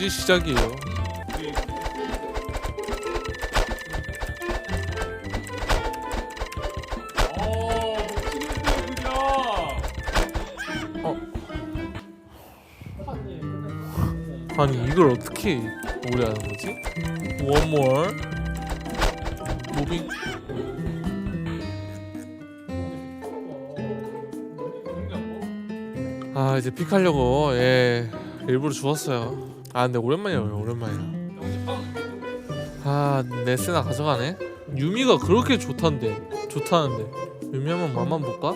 이제 시작이에요. 어. 아니 이걸 어떻게 오래 하는 거지? One more. 아 이제 픽하려고 예 일부러 죽었어요. 아 근데 오랜만이에요 오랜만이야. 아 네스나 가져가네. 유미가 그렇게 좋단데 좋다는데 유미 한번 맛만 볼까?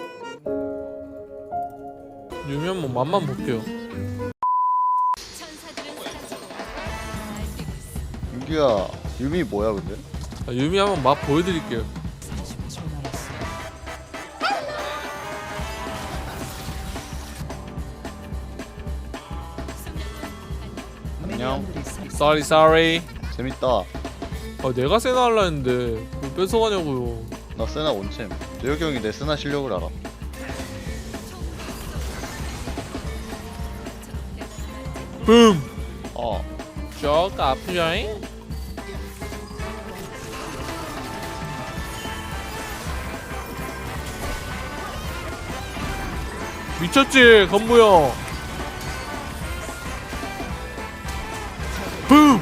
유미 한번 맛만 볼게요. 윤기야 유미 뭐야 근데? 아, 유미 한번 맛 보여드릴게요. 안녕 Sorry, sorry. 재밌다 아 내가 세나 할라 했는데 왜 뺏어가냐고요. 나 세나 원챔 재혁이 형이 내 세나 실력을 알아 붐. 어쭉 아프죠잉? 미쳤지 건무 형. 붐.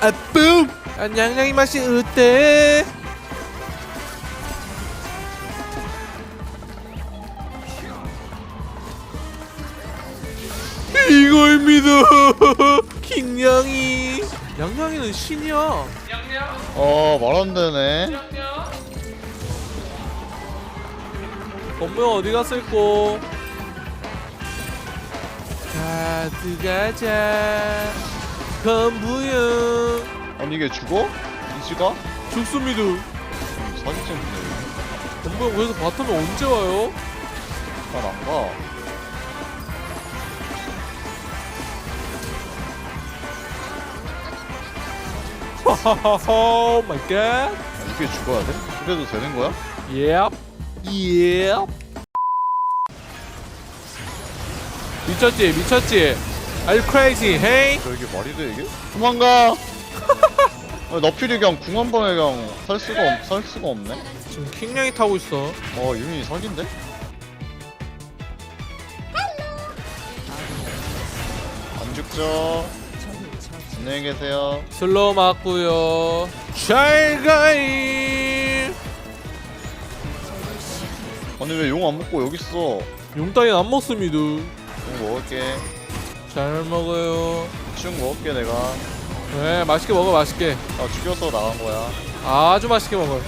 아 붐. 아 냥냥이 맛이 어때? 이걸입니다. 킹냥이. 양양이는 신이야. 어, 말 안 되네 형 어디 갔을꼬? 자 들어가자. 건무 형. 아니 이게 죽어? 이지가? 죽습니다. 사기챔이네 건무 형 그래서 바텀에 언제 와요? 난안가 하하하 마이 갓. 이게 죽어야 돼? 그래도 되는 거야? Yep. Yep. 미쳤지 미쳤지. Are you crazy? Hey? 저 이게 말이 돼 이게? 도망가 아, 너필이 그냥 궁 한 번에 그냥 살 수가 없, 살 수가 없네 지금 킹냥이 타고 있어. 어 유미 사기인데? 안 죽죠 안녕히 계세요 슬로우 맞고요. 잘 가이. 아니 왜 용 안 먹고 여기 있어 용 따윈 안 먹습니다. 용 먹을게 잘 먹어요. 쭉 먹을게 내가 네 맛있게 먹어 맛있게. 아 죽여서 나간 거야 아주 맛있게 먹어.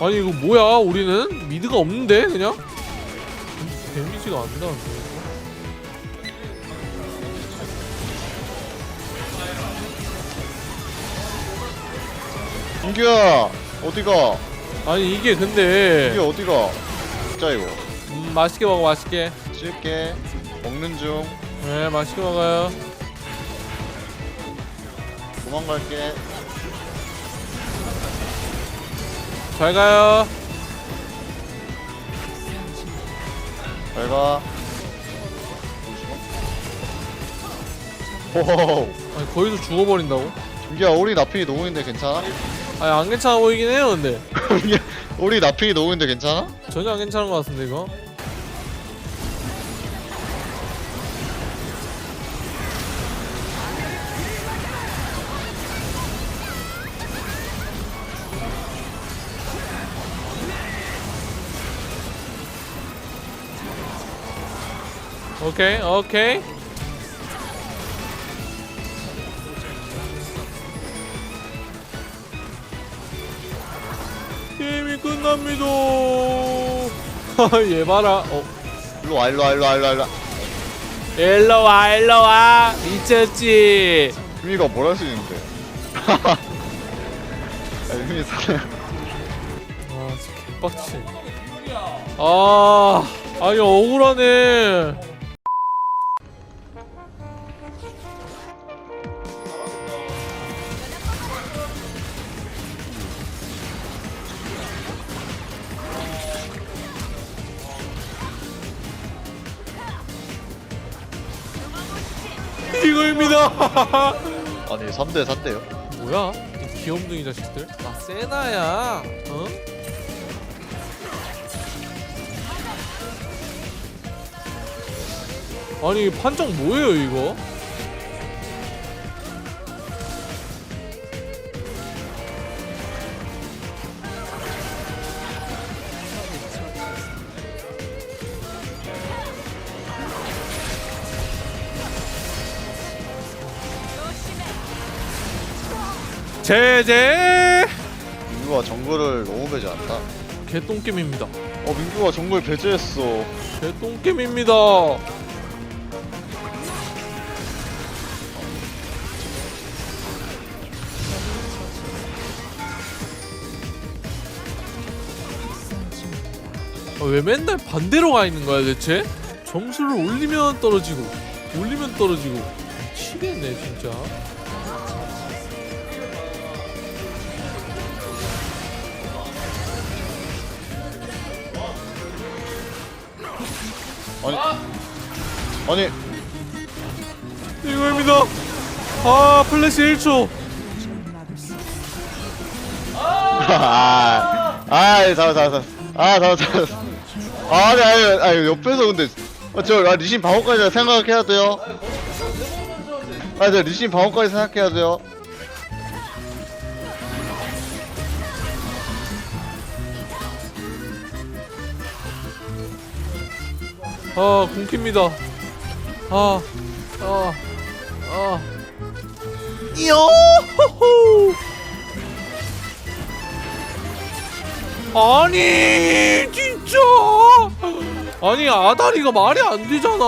아니 이거 뭐야 우리는 미드가 없는데 그냥 데미지가 안 나는데 인규야 어디가 아니 이게 근데 이게 어디가? 진짜 이거. 음, 맛있게 먹어 맛있게. 찔게. 먹는 중. 네 맛있게 먹어요. 도망갈게. 잘 가요. 잘 가. 호호호 아니 거기서 죽어버린다고? 인규야 우리 나필이 노공인데 괜찮아? 아니 안 괜찮아 보이긴 해요 근데. 우리 나필이 노공인데 괜찮아? 전혀 안 괜찮은 것 같은데 이거? 오케이 오케이 끝납니다. 얘 봐라. 어. 일로 와 일로 와 일로 와 일로 와 일로 와. 일로 와 일로 와. 미쳤지. 유미가 뭘 할 수 있는데. 야, 유미 사네 아 진짜 개빡치. 아 아니 억울하네 이거입니다. 아니 3대 4대요 뭐야? 이 귀염둥이 자식들? 나 세나야. 어? 아니 판정 뭐예요 이거? 제제 민규가 정글을 너무 배제 한다 개똥겜입니다. 어 민규가 정글 배제했어 개똥겜입니다. 아, 왜 맨날 반대로 가 있는 거야 대체? 점수를 올리면 떨어지고 올리면 떨어지고 미치겠네 진짜. 아니 아니 이거입니다. 아 플래시 1초. 아, 아, 잡아, 잡아, 잡아. 아, 잡아, 잡아. 아니, 아니, 아니, 옆에서 근데, 어, 저, 아, 리신 방어까지 생각해야 돼요. 아, 저 리신 방어까지 생각해야 돼요. 아 공킵니다. 아, 아, 아. 요호호. 아니 진짜. 아니 아다리가 말이 안 되잖아.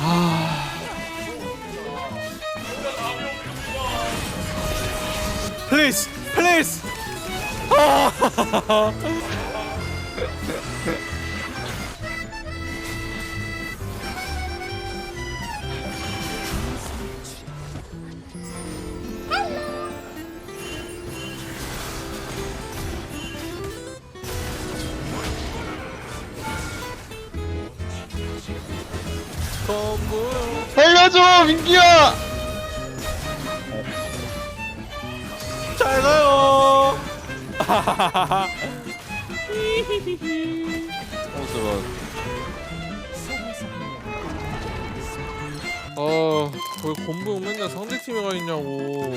아. 플리즈, 플리즈. 전 살려줘 민기야 잘 가요. 잠깐만. 아, 왜 곰부 맨날 상대팀에 가 있냐고.